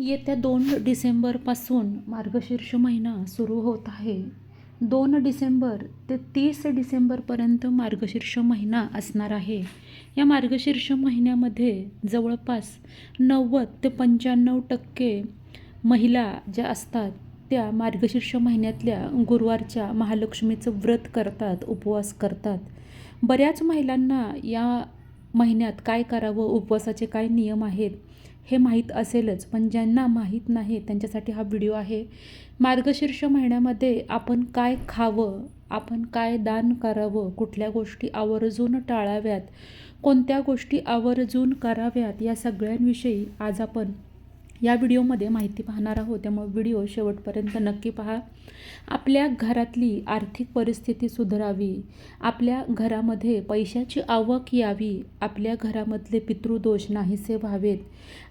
येत्या दोन डिसेंबरपासून मार्गशीर्ष महिना सुरू होत आहे. दोन डिसेंबर ते तीस डिसेंबरपर्यंत मार्गशीर्ष महिना असणार आहे. या मार्गशीर्ष महिन्यामध्ये जवळपास नव्वद ते पंच्याण्णव टक्के महिला ज्या असतात त्या मार्गशीर्ष महिन्यातल्या गुरुवारच्या महालक्ष्मीचं व्रत करतात उपवास करतात. बऱ्याच महिलांना या महिन्यात काय करावं उपवासाचे काय नियम आहेत हे माहीत असेलच पण ज्यांना माहीत नाही त्यांच्यासाठी हा व्हिडिओ आहे. मार्गशीर्ष महिन्यामध्ये आपण काय खावं आपण काय दान करावं कुठल्या गोष्टी आवर्जून टाळाव्यात कोणत्या गोष्टी आवर्जून कराव्यात या सगळ्यांविषयी आज आपण या व्हिडिओमध्ये माहिती पाहणार आहोत. त्यामुळे व्हिडिओ शेवटपर्यंत नक्की पहा. आपल्या घरातली आर्थिक परिस्थिती सुधारावी. आपल्या घरामध्ये पैशाची आवक यावी. आपल्या घरामधले पितृदोष नाहीसे व्हावेत.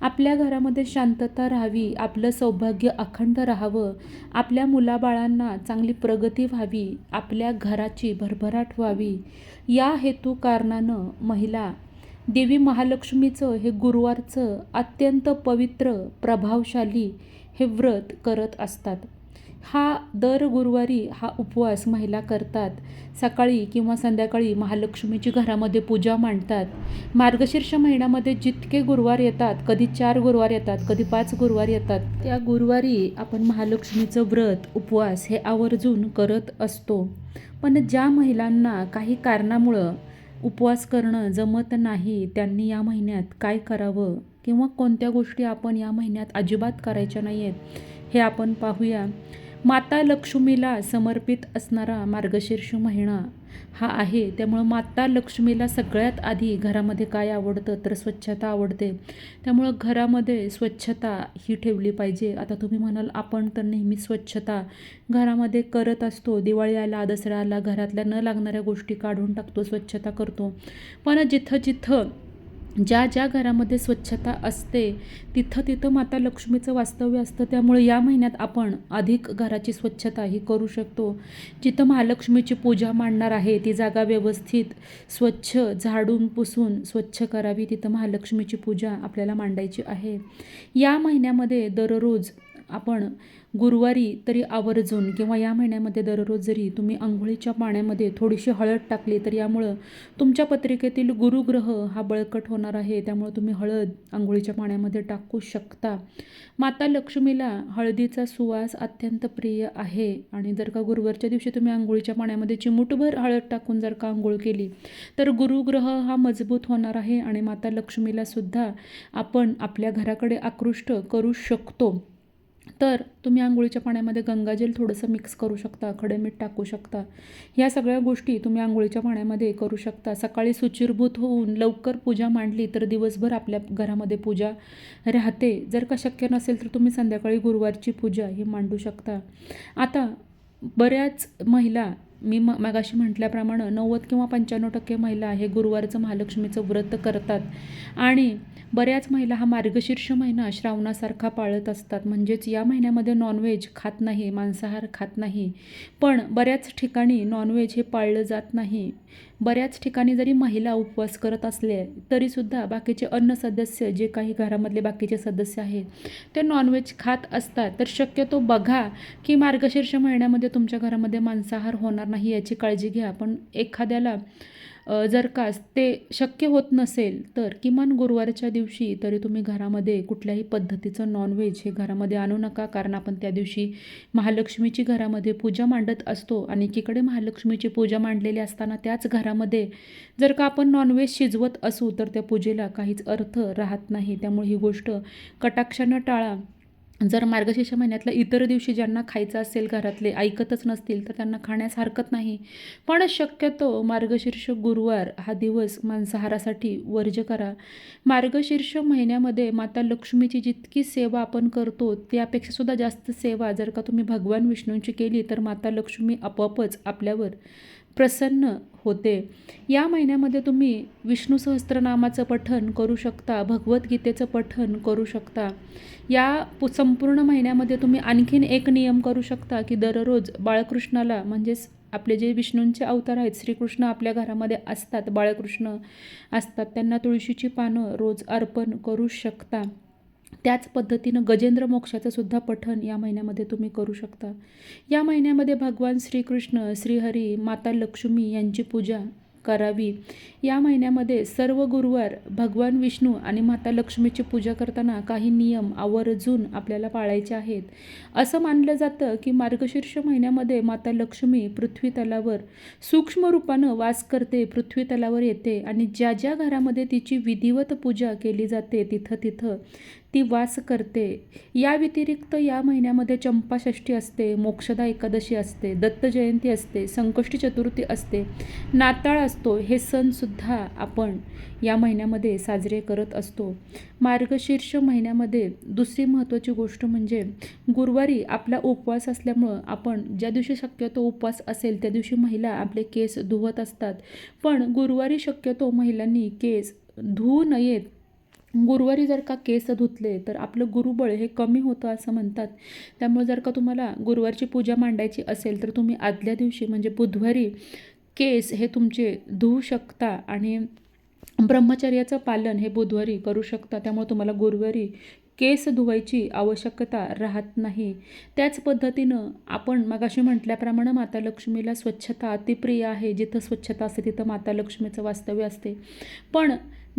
आपल्या घरामध्ये शांतता राहावी. आपलं सौभाग्य अखंड राहावं. आपल्या मुलाबाळांना चांगली प्रगती व्हावी. आपल्या घराची भरभराट व्हावी. या हेतू कारणानं महिला देवी महालक्ष्मीचं हे गुरुवारचं अत्यंत पवित्र प्रभावशाली हे व्रत करत असतात. हा दर गुरुवारी हा उपवास महिला करतात. सकाळी किंवा संध्याकाळी महालक्ष्मीची घरामध्ये पूजा मांडतात. मार्गशीर्ष महिन्यामध्ये जितके गुरुवार येतात कधी चार गुरुवार येतात कधी पाच गुरुवार येतात त्या गुरुवारी आपण महालक्ष्मीचं व्रत उपवास हे आवर्जून करत असतो. पण ज्या महिलांना काही कारणामुळं उपवास करणं जमत नाही त्यांनी या महिन्यात काय करावं? किंवा कोणत्या गोष्टी आपण या महिन्यात अजिबात करायच्या नाही आहेत हे आपण पाहूया. माता लक्ष्मीला समर्पित असणारा मार्गशीर्ष महिना हा आहे. त्यामुळं माता लक्ष्मीला सगळ्यात आधी घरामध्ये काय आवडतं तर स्वच्छता आवडते. त्यामुळं घरामध्ये स्वच्छता ही ठेवली पाहिजे. आता तुम्ही म्हणाल आपण तर नेहमी स्वच्छता घरामध्ये करत असतो. दिवाळी आला दसरा आला घरातल्या न लागणाऱ्या गोष्टी काढून टाकतो स्वच्छता करतो. पण जिथं जिथं ज्या ज्या घरामध्ये स्वच्छता असते तिथं तिथं माता लक्ष्मीचं वास्तव्य असतं. त्यामुळे या महिन्यात आपण अधिक घराची स्वच्छता ही करू शकतो. जिथं महालक्ष्मीची पूजा मांडणार आहे ती जागा व्यवस्थित स्वच्छ झाडून पुसून स्वच्छ करावी तिथं महालक्ष्मीची पूजा आपल्याला मांडायची आहे. या महिन्यामध्ये दररोज आपण गुरुवारी तरी आवर्जून किंवा या महिन्यामध्ये दररोज जरी तुम्ही आंघोळीच्या पाण्यामध्ये थोडीशी हळद टाकली तर यामुळं तुमच्या पत्रिकेतील गुरुग्रह हा बळकट होणार आहे. त्यामुळं तुम्ही हळद आंघोळीच्या पाण्यामध्ये टाकू शकता. माता लक्ष्मीला हळदीचा सुवास अत्यंत प्रिय आहे. आणि जर का गुरुवारच्या दिवशी तुम्ही आंघोळीच्या पाण्यामध्ये चिमूटभर हळद टाकून जर का आंघोळ केली तर गुरुग्रह हा मजबूत होणार आहे. आणि माता लक्ष्मीला सुद्धा आपण आपल्या घराकडे आकृष्ट करू शकतो. तर तुम्ही आंघोळीच्या पाण्यामध्ये गंगाजल थोडंसं मिक्स करू शकता खडे मीठ टाकू शकता. ह्या सगळ्या गोष्टी तुम्ही आंघोळीच्या पाण्यामध्ये करू शकता. सकाळी सुचिरभूत होऊन लवकर पूजा मांडली तर दिवसभर आपल्या घरामध्ये पूजा राहते. जर का शक्य नसेल तर तुम्ही संध्याकाळी गुरुवारची पूजा ही मांडू शकता. आता बऱ्याच महिला मी म मगाशी म्हटल्याप्रमाणे नव्वद किंवा पंच्याण्णव टक्के महिला हे गुरुवारचं महालक्ष्मीचं व्रत करतात. आणि बऱ्याच महिला हा मार्गशीर्ष महिना श्रावणासारखा पाळत असतात. म्हणजेच या महिन्यामध्ये नॉनव्हेज खात नाही मांसाहार खात नाही. पण बऱ्याच ठिकाणी नॉनव्हेज हे पाळलं जात नाही. बऱ्याच ठिकाणी जरी महिला उपवास करत असले तरीसुद्धा बाकीचे अन्न सदस्य जे काही घरामधले बाकीचे सदस्य आहेत ते नॉनव्हेज खात असतात. तर शक्यतो बघा की मार्गशीर्ष महिन्यामध्ये तुमच्या घरामध्ये मांसाहार होणार नाही याची काळजी घ्या. पण एखाद्याला जर का ते शक्य होत नसेल तर किमान गुरुवारच्या दिवशी तरी तुम्ही घरामध्ये कुठल्याही पद्धतीचं नॉनव्हेज हे घरामध्ये आणू नका. कारण आपण त्या दिवशी महालक्ष्मीची घरामध्ये पूजा मांडत असतो आणि एकीकडे महालक्ष्मीची पूजा मांडलेली असताना त्याच घरामध्ये जर का आपण नॉनव्हेज शिजवत असू तर त्या पूजेला काहीच अर्थ राहत नाही. त्यामुळे ही गोष्ट कटाक्षानं टाळा. जर मार्गशीर्ष महिन्यातल्या इतर दिवशी ज्यांना खायचं असेल घरातले ऐकतच नसतील तर त्यांना खाण्यास हरकत नाही. पण शक्यतो मार्गशीर्ष गुरुवार हा दिवस मांसाहारासाठी वर्ज करा. मार्गशीर्ष महिन्यामध्ये माता लक्ष्मीची जितकी सेवा आपण करतो त्यापेक्षासुद्धा जास्त सेवा जर का तुम्ही भगवान विष्णूंची केली तर माता लक्ष्मी आपोआपच आपल्यावर प्रसन्न होते. या महिन्यामध्ये तुम्ही विष्णू सहस्त्रनामाचं पठण करू शकता भगवद्गीतेचं पठण करू शकता. या पु संपूर्ण महिन्यामध्ये तुम्ही आणखीन एक नियम करू शकता की दररोज बाळकृष्णाला म्हणजेच आपले जे विष्णूंचे अवतार आहेत श्रीकृष्ण आपल्या घरामध्ये असतात बाळकृष्ण असतात त्यांना तुळशीची पानं रोज अर्पण करू शकता. त्याच पद्धतीनं गजेंद्र मोक्षाचं सुद्धा पठण या महिन्यामध्ये तुम्ही करू शकता. या महिन्यामध्ये भगवान श्रीकृष्ण श्रीहरी माता लक्ष्मी यांची पूजा करावी. या महिन्यामध्ये सर्व गुरुवार भगवान विष्णू आणि माता लक्ष्मीची पूजा करताना काही नियम आवर्जून आपल्याला पाळायचे आहेत. असं मानलं जातं की मार्गशीर्ष महिन्यामध्ये माता लक्ष्मी पृथ्वी तलावर सूक्ष्म रूपानं वास करते पृथ्वी तलावर येते आणि ज्या ज्या घरामध्ये तिची विधिवत पूजा केली जाते तिथं तिथं ती वास करते. या व्यतिरिक्त या महिन्यामध्ये चंपाषष्ठी असते मोक्षदा एकादशी असते दत्त जयंती असते संकष्टी चतुर्थी असते नाताळ असतो हे सणसुद्धा आपण या महिन्यामध्ये साजरे करत असतो. मार्गशीर्ष महिन्यामध्ये दुसरी महत्त्वाची गोष्ट म्हणजे गुरुवारी आपला उपवास असल्यामुळं आपण ज्या दिवशी शक्यतो उपवास असेल त्या दिवशी महिला आपले केस धुवत असतात. पण गुरुवारी शक्यतो महिलांनी केस धुवू नयेत गुरुवारी जर का केस धुतले तर आपलं गुरुबळ हे कमी होतं असं म्हणतात. त्यामुळे जर का तुम्हाला गुरुवारची पूजा मांडायची असेल तर तुम्ही आदल्या दिवशी म्हणजे बुधवारी केस हे तुमचे धुवू शकता आणि ब्रह्मचर्याचं पालन हे बुधवारी करू शकता. त्यामुळे तुम्हाला गुरुवारी केस धुवायची आवश्यकता राहत नाही. त्याच पद्धतीनं आपण मगाशी म्हटल्याप्रमाणे माता लक्ष्मीला स्वच्छता अतिप्रिय आहे. जिथं स्वच्छता असते तिथं माता लक्ष्मीचं वास्तव्य असते. पण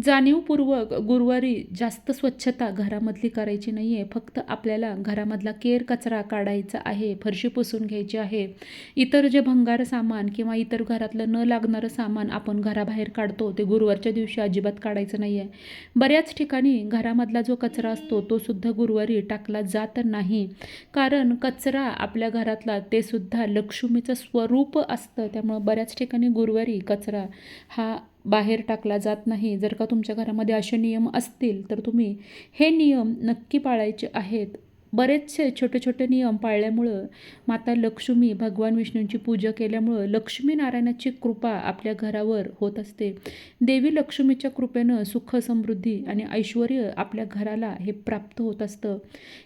जाणीवपूर्वक गुरुवारी जास्त स्वच्छता घरामधली करायची नाही आहे फक्त आपल्याला घरामधला केर कचरा काढायचा आहे फरशी पुसून घ्यायची आहे. इतर जे भंगार सामान किंवा इतर घरातलं न लागणारं सामान आपण घराबाहेर काढतो ते गुरुवारच्या दिवशी अजिबात काढायचं नाही आहे बऱ्याच ठिकाणी घरामधला जो कचरा असतो तो सुद्धा गुरुवारी टाकला जात नाही. कारण कचरा आपल्या घरातला ते सुद्धा लक्ष्मीचं स्वरूप असतं. त्यामुळं बऱ्याच ठिकाणी गुरुवारी कचरा हा बाहेर टाकला जात नाही. जर का तुमच्या घरामध्ये असे नियम असतील तर तुम्ही हे नियम नक्की पाळायचे आहेत. बरेचसे छोटे छोटे नियम पाळल्यामुळं माता लक्ष्मी भगवान विष्णूंची पूजा केल्यामुळं लक्ष्मीनारायणाची कृपा आपल्या घरावर होत असते. देवी लक्ष्मीच्या कृपेनं सुख समृद्धी आणि ऐश्वर आपल्या घराला हे प्राप्त होत असतं.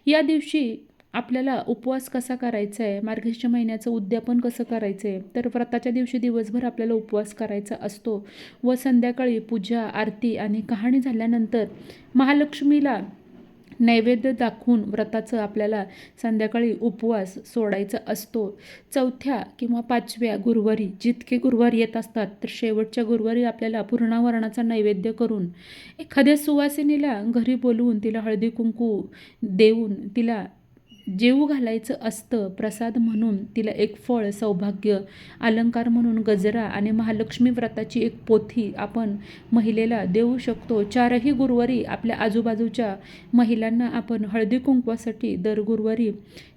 या दिवशी आपल्याला उपवास कसा करायचा आहे मार्गशीर्ष महिन्याचं उद्यापन कसं करायचं आहे तर व्रताच्या दिवशी दिवसभर आपल्याला उपवास करायचा असतो व संध्याकाळी पूजा आरती आणि कहाणी झाल्यानंतर महालक्ष्मीला नैवेद्य दाखवून व्रताचं आपल्याला संध्याकाळी उपवास सोडायचा असतो. चौथ्या किंवा पाचव्या गुरुवारी जितके गुरुवार येत असतात तर शेवटच्या गुरुवारी आपल्याला पूर्णावरणाचा नैवेद्य करून एखाद्या सुवासिनीला घरी बोलवून तिला हळदी कुंकू देऊन तिला जेवू घालायचं असतं प्रसाद म्हणून तिला एक फळ सौभाग्य अलंकार म्हणून गजरा आणि महालक्ष्मी व्रताची एक पोथी आपण महिलेला देऊ शकतो. चारही गुरुवारी आपल्या आजूबाजूच्या महिलांना आपण हळदी कुंकवासाठी दर गुरुवारी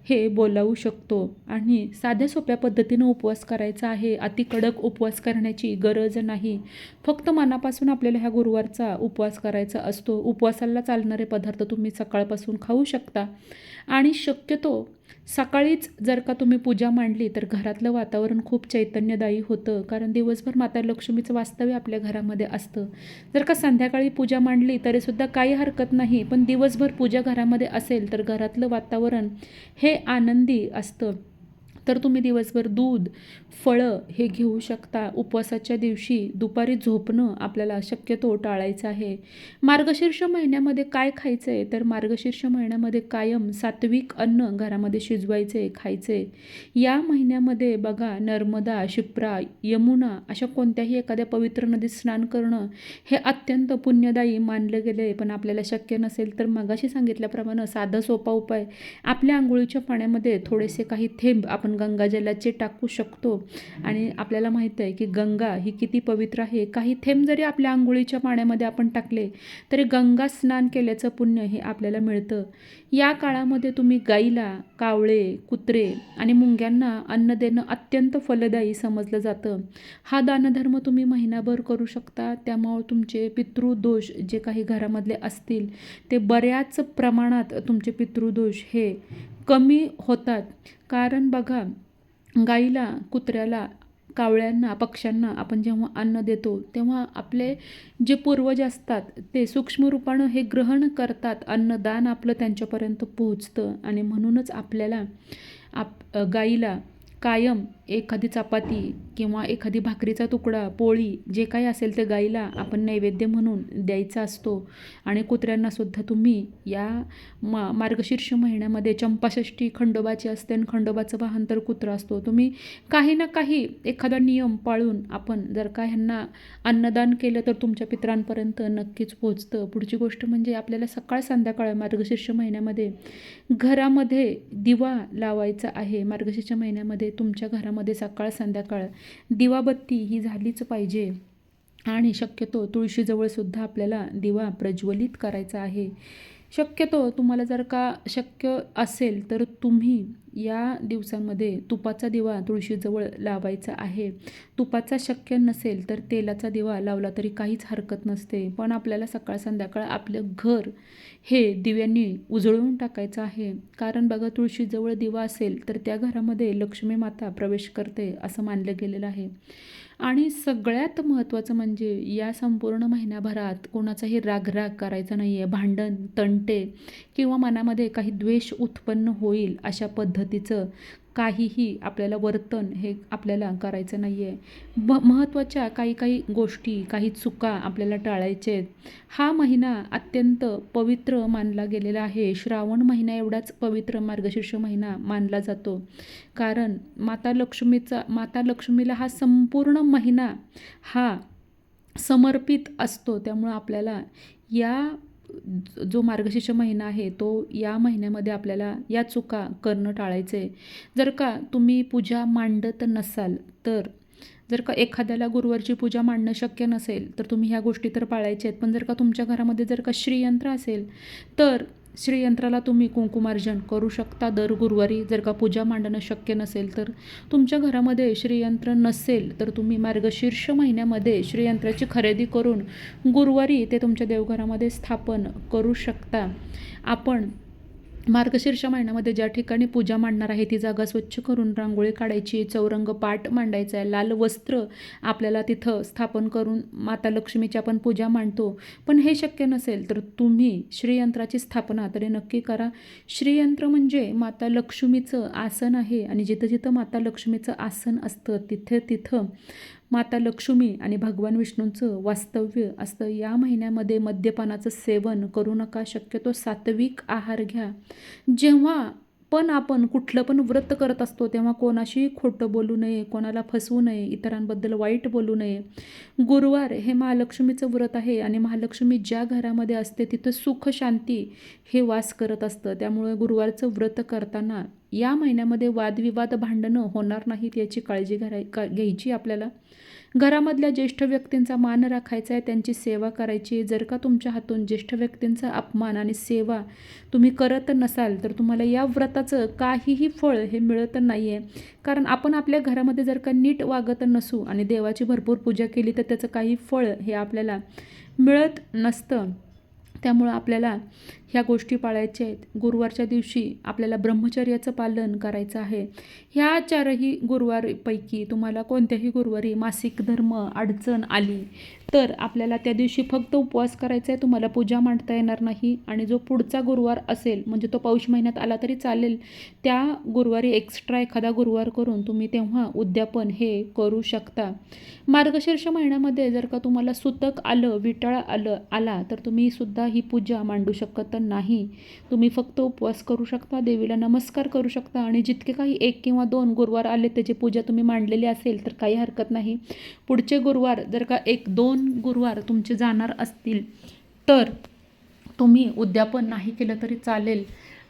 हे बोलावू शकतो. आणि साध्या सोप्या पद्धतीनं उपवास करायचा आहे. अति कडक उपवास करण्याची गरज नाही. फक्त मनापासून आपल्याला ह्या गुरुवारचा उपवास करायचा असतो. उपवासाला चालणारे पदार्थ तुम्ही सकाळपासून खाऊ शकता. आणि शक्यतो सकाळीच जर का तुम्ही पूजा मांडली तर घरातलं वातावरण खूप चैतन्यदायी होतं. कारण दिवसभर माता लक्ष्मीचं वास्तव्य आपल्या घरामध्ये असतं. जर का संध्याकाळी पूजा मांडली तरीसुद्धा काही हरकत नाही. पण दिवसभर पूजा घरामध्ये असेल तर घरातलं वातावरण हे आनंदी असतं. तर तुम्ही दिवसभर दूध फळं हे घेऊ शकता. उपवासाच्या दिवशी दुपारी झोपणं आपल्याला शक्यतो टाळायचं आहे. मार्गशीर्ष महिन्यामध्ये काय खायचं आहे तर मार्गशीर्ष महिन्यामध्ये कायम सात्विक अन्न घरामध्ये शिजवायचे खायचे. या महिन्यामध्ये बघा नर्मदा शिप्रा यमुना अशा कोणत्याही एखाद्या पवित्र नदीत स्नान करणं हे अत्यंत पुण्यदायी मानलं गेलं आहे पण आपल्याला शक्य नसेल तर मगाशी सांगितल्याप्रमाणे साधा सोपा उपाय. आपल्या आंघोळीच्या पाण्यामध्ये थोडेसे काही थेंब आपण गंगाजलाचे टाकू शकतो. आणि आपल्याला माहीत आहे की गंगा ही किती पवित्र आहे. काही थेंब जरी आपल्या आंघोळीच्या पाण्यामध्ये आपण टाकले तरी गंगा स्नान केल्याचं पुण्य हे आपल्याला मिळतं. या काळामध्ये तुम्ही गाईला कावळे कुत्रे आणि मुंग्यांना अन्न देणं अत्यंत फलदायी समजलं जातं. हा दानधर्म तुम्ही महिनाभर करू शकता. त्यामुळं तुमचे पितृदोष जे काही घरामधले असतील ते बऱ्याच प्रमाणात तुमचे पितृदोष हे कमी होतात. कारण बघा गाईला कुत्र्याला कावळ्यांना पक्ष्यांना आपण जेव्हा अन्न देतो तेव्हा आपले जे पूर्वज असतात ते सूक्ष्म रूपानं हे ग्रहण करतात. अन्नदान आपलं त्यांच्यापर्यंत पोहोचतं आणि म्हणूनच आपल्याला आप गाईला कायम एखादी चपाती किंवा एखादी भाकरीचा तुकडा पोळी जे काही असेल ते गाईला आपण नैवेद्य म्हणून द्यायचा असतो. आणि कुत्र्यांनासुद्धा तुम्ही या मा मार्गशीर्ष महिन्यामध्ये चंपाषष्ठी खंडोबाची असते आणि खंडोबाचं वाहन तर कुत्रा असतो. तुम्ही काही ना काही एखादा नियम पाळून आपण जर का ह्यांना अन्नदान केलं तर तुमच्या पित्रांपर्यंत नक्कीच पोचतं पुढची गोष्ट म्हणजे आपल्याला सकाळ संध्याकाळ मार्गशीर्ष महिन्यामध्ये घरामध्ये दिवा लावायचा आहे. मार्गशीर्ष महिन्यामध्ये तुमच्या घरामध्ये सकाळ संध्याकाळ. दिवाबत्ती ही झालीच पाहिजे. आणि शक्यतो तुळशीजवळसुद्धा आपल्याला दिवा प्रज्वलित करायचा आहे. शक्यतो तुम्हाला जर का शक्य असेल तर तुम्ही या दिवसांमध्ये तुपाचा दिवा तुळशीजवळ लावायचा आहे. तुपाचा शक्य नसेल तर तेलाचा दिवा लावला तरी काहीच हरकत नसते. पण आपल्याला सकाळ संध्याकाळ आपलं घर हे दिव्यांनी उजळून टाकायचं आहे. कारण बघा तुळशीजवळ दिवा असेल तर त्या घरामध्ये लक्ष्मी माता प्रवेश करते असं मानलं गेलेलं आहे. आणि सगळ्यात महत्त्वाचं म्हणजे या संपूर्ण महिन्याभरात कोणाचाही रागराग करायचा नाही आहे भांडण तंटे किंवा मनामध्ये काही द्वेष उत्पन्न होईल अशा पद्धतीचं काहीही आपल्याला वर्तन हे आपल्याला करायचं नाही आहे म महत्त्वाच्या काही काही गोष्टी काही चुका आपल्याला टाळायच्या आहेत हा महिना अत्यंत पवित्र मानला गेलेला आहे. श्रावण महिना एवढाच पवित्र मार्गशीर्ष महिना मानला जातो. कारण माता लक्ष्मीचा माता लक्ष्मीला हा संपूर्ण महिना हा समर्पित असतो. त्यामुळं आपल्याला या जो मार्गशीर्ष महिना आहे तो या महिन्यामध्ये आपल्याला या चुका करणं टाळायचं आहे जर का तुम्ही पूजा मांडत नसाल तर जर का एखाद्याला गुरुवारची पूजा मांडणं शक्य नसेल तर तुम्ही ह्या गोष्टी तर पाळायच्या आहेत पण जर का तुमच्या घरामध्ये जर का श्रीयंत्र असेल तर श्रीयंत्राला तुम्ही कुंकुमार्जन करू शकता. दर गुरुवारी जर का पूजा मांडणं शक्य नसेल तर. तुमच्या घरामध्ये श्रीयंत्र नसेल तर तुम्ही मार्गशीर्ष महिन्यामध्ये श्रीयंत्राची खरेदी करून गुरुवारी ते तुमच्या देवघरामध्ये स्थापन करू शकता. आपण मार्गशीर्ष महिन्यामध्ये ज्या ठिकाणी पूजा मांडणार आहे ती जागा स्वच्छ करून रांगोळी काढायची चौरंग पाट मांडायचा आहे लाल वस्त्र आपल्याला तिथं स्थापन करून माता लक्ष्मीची आपण पूजा मांडतो. पण हे शक्य नसेल तर तुम्ही श्रीयंत्राची स्थापना तरी नक्की करा. श्रीयंत्र म्हणजे माता लक्ष्मीचं आसन आहे आणि जिथं जिथं माता लक्ष्मीचं आसन असतं तिथे तिथं माता लक्ष्मी आणि भगवान विष्णूंचं वास्तव्य असतं. या महिन्यामध्ये मद्यपानाचं सेवन करू नका शक्यतो सात्विक आहार घ्या. जेव्हा पण आपण कुठलं पण व्रत करत असतो तेव्हा कोणाशी खोटं बोलू नये कोणाला फसवू नये इतरांबद्दल वाईट बोलू नये. गुरुवार हे महालक्ष्मीचं व्रत आहे आणि महालक्ष्मी ज्या घरामध्ये असते तिथं सुख शांती हे वास करत असतं. त्यामुळे गुरुवारचं व्रत करताना या महिन्यामध्ये वादविवाद भांडणं होणार नाहीत याची काळजी घराय का घ्यायची आपल्याला. घरामधल्या ज्येष्ठ व्यक्तींचा मान राखायचा आहे त्यांची सेवा करायची जर का तुमच्या हातून ज्येष्ठ व्यक्तींचा अपमान आणि सेवा तुम्ही करत नसाल तर तुम्हाला या व्रताचं काहीही फळ हे मिळत नाही आहे कारण आपण आपल्या घरामध्ये जर का नीट वागत नसू आणि देवाची भरपूर पूजा केली तर त्याचं काही फळ हे आपल्याला मिळत नसतं. त्यामुळं आपल्याला ह्या गोष्टी पाळायच्या आहेत. गुरुवारच्या दिवशी आपल्याला ब्रह्मचर्याचं पालन करायचं आहे. ह्या चारही गुरुवारपैकी तुम्हाला कोणत्याही गुरुवारी मासिक धर्म अडचण आली तर आपल्याला त्या दिवशी फक्त उपवास करायचा आहे तुम्हाला पूजा मांडता येणार नाही आणि जो पुढचा गुरुवार असेल म्हणजे तो पौष महिन्यात आला तरी चालेल त्या गुरुवारी एक्स्ट्रा एखादा गुरुवार करून तुम्ही तेव्हा उद्यापन हे करू शकता. मार्गशीर्ष महिन्यामध्ये जर का तुम्हाला सुतक आलं विटाळ आलं आला तर तुम्ही सुद्धा ही पूजा मांडू शकत. नाही. तुम्ही फक्त उपवास करू शकता देवीला नमस्कार करू शकता आणि जितके काही एक किंवा दोन गुरुवार आले त्याची पूजा तुम्ही मांडलेली असेल तर काही हरकत नाही. पुढचे गुरुवार जर का एक दोन गुरुवार तुमचे जाणार असतील तर तुम्ही उद्यापन नाही केलं तरी चालेल.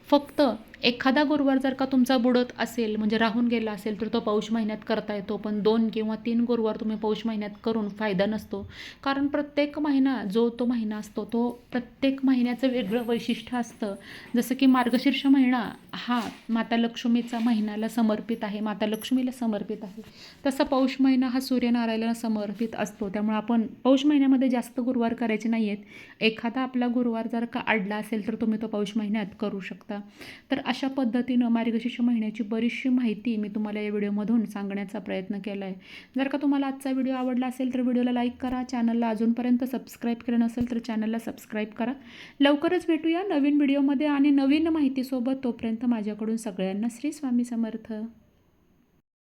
फक्त एखादा गुरुवार जर का तुमचा बुडत असेल म्हणजे राहून गेला असेल तर तो पौष महिन्यात करता येतो. पण दोन किंवा तीन गुरुवार तुम्ही पौष महिन्यात करून फायदा नसतो. कारण प्रत्येक महिना जो तो महिना असतो तो प्रत्येक महिन्याचं वेगळं वैशिष्ट्य असतं. जसं की मार्गशीर्ष महिना हा माता लक्ष्मीचा महिन्याला समर्पित आहे माता लक्ष्मीला समर्पित आहे. तसा पौष महिना हा सूर्यनारायणाला समर्पित असतो. त्यामुळे आपण पौष महिन्यामध्ये जास्त गुरुवार करायचे नाही आहेत एखादा आपला गुरुवार जर का अडला असेल तर तुम्ही तो पौष महिन्यात करू शकता. तर अशा पद्धतीनं मार्गशीर्ष महिन्याची बरीचशी माहिती मी तुम्हाला या व्हिडिओमधून सांगण्याचा प्रयत्न केला आहे जर का तुम्हाला आजचा व्हिडिओ आवडला असेल तर व्हिडिओला लाईक करा चॅनलला अजूनपर्यंत सबस्क्राईब केलं नसेल तर चॅनलला सबस्क्राईब करा. लवकरच भेटूया नवीन व्हिडिओमध्ये आणि नवीन माहितीसोबत तोपर्यंत माझ्याकडून सगळ्यांना श्री स्वामी समर्थ.